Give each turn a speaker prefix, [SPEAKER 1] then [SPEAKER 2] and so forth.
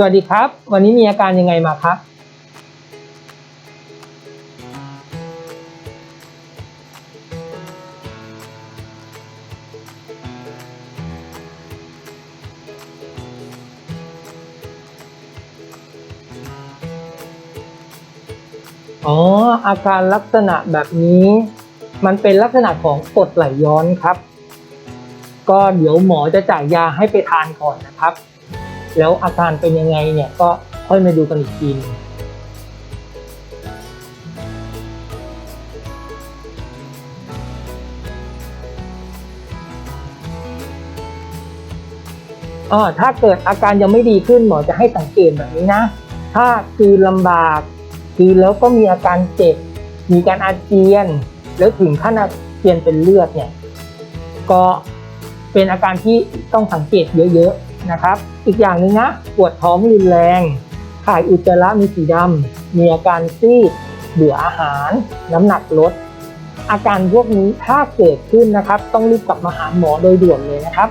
[SPEAKER 1] สวัสดีครับ วันนี้มีอาการยังไงมาครับ อ๋อ อาการลักษณะแบบนี้ มันเป็นลักษณะของกดไหลย้อนครับ ก็เดี๋ยวหมอจะจ่ายยาให้ไปทานก่อนนะครับ แล้วอาการเป็นยังไงเนี่ยก็ค่อยมาดูกันอีกทีนึ่งอถ้าเกิดอาการยังไม่ดีขึ้นหมอจะให้สังเกตแบบนี้นะ ถ้ากลืนลำบากกลืนแล้วก็มีอาการเจ็บ มีการอาเจียน แล้วถึงขั้นอาเจียนเป็นเลือดเนี่ย ก็เป็นอาการที่ต้องสังเกตเยอะๆ นะครับ อีกอย่างหนึ่งนะ ปวดท้องรุนแรง ถ่ายอุจจาระมีสีดำ มีอาการซีด เบื่ออาหาร น้ำหนักลด อาการพวกนี้ถ้าเกิดขึ้นนะครับ ต้องรีบกลับมาหาหมอโดยด่วนเลยนะครับ